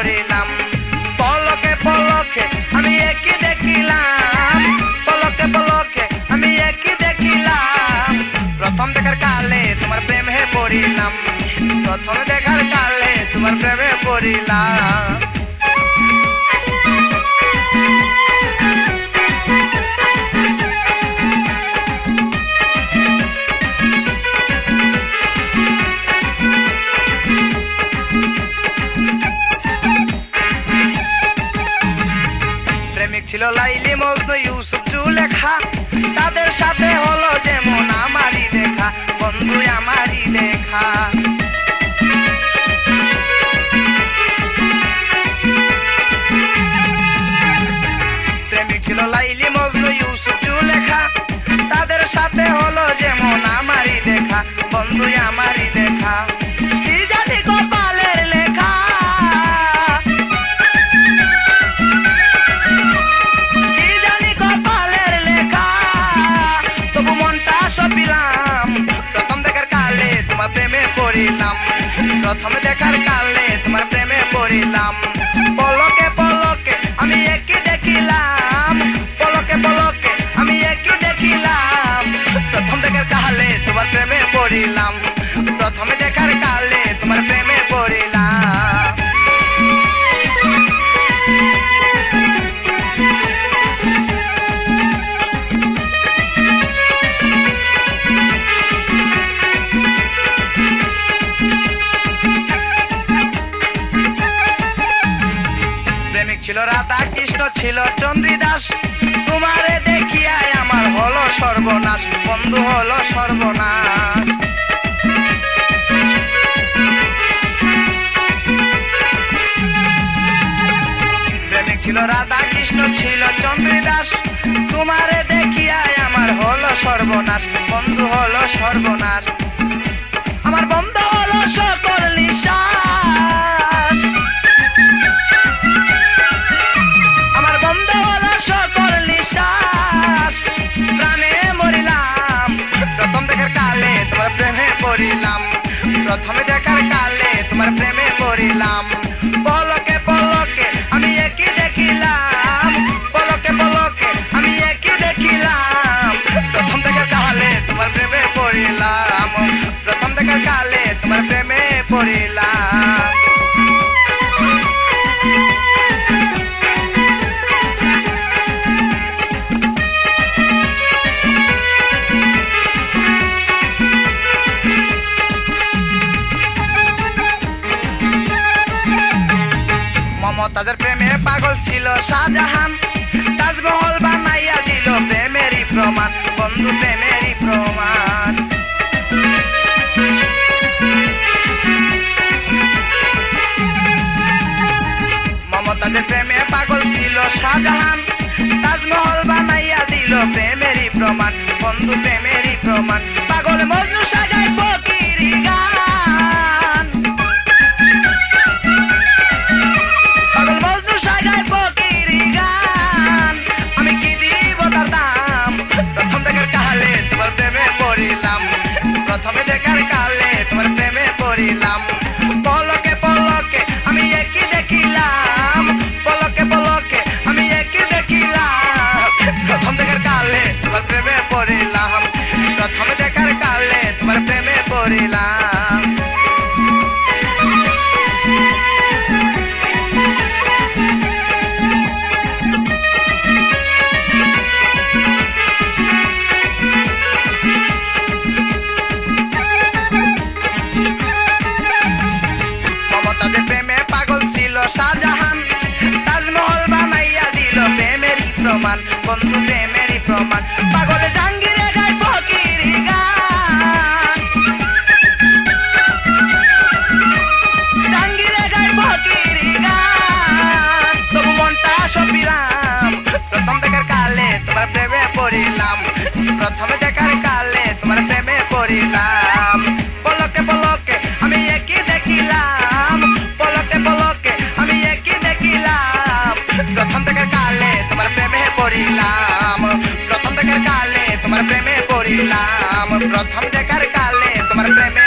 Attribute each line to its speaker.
Speaker 1: পড়িলাম পলকে পলকে আমি একই দেখিলাম। পলকে পলকে আমি একই দেখিলাম। প্রথম দেখার কালে তোমার প্রেমে পড়িলাম। প্রথম দেখার কালে তোমার প্রেমে পড়িলাম। ছিল লাইলি মজনু ইউসুফ জুলেখা তাদের সাথে হলো যেমন আমারই দেখা বন্ধু আমারই দেখা। পড়িলাম। প্রথম দেখার কালে তোমার প্রেমে পড়িলাম। ছিল রাধা, কৃষ্ণ ছিল চন্দ্রিদাস। তোমারে দেখিয়ায় আমার হলো সর্বনাশ, বন্ধু হলো সর্বনাশ। রাধা কৃষ্ণ ছিল, চন্দ্রিদাস, তোমারে দেখিয়ায় আমার হলো সর্বনাশ, বন্ধু হলো সর্বনাশ। আমার বন্ধু হলো সকল নিঃশ্বাস। মরিলাম, প্রথম কালে পড়িলাম। প্রথমে দেখার মমতাজের প্রেমে পাগল ছিল শাহজাহান। তাজমহল বানাইয়া দিল প্রেমেরই প্রমাণ, বন্ধু প্রেমেরই প্রমাণ। মমতাজের প্রেমে পাগল ছিল শাহজাহান। তাজমহল বানাইয়া দিল প্রেমেরই প্রমাণ, বন্ধু প্রেমেরই প্রমাণ। পাগল মজনু সাজায় প্রেমে পড়িলাম শাহজাহান তাজমহল বানাইয়া দিল প্রেমেরই প্রমাণ, বন্ধু প্রেমেরই প্রমাণ। পাগল জাঙ্গিরে গায় ফকিরি গান। জাঙ্গিরে গায় ফকিরি গান। তবু মনটা সপিলাম, প্রথম পড়িলাম প্রথম দেখার কালে তোমার প্রেমে পড়িলাম। প্রথম দেখার কালে তোমার প্রেমে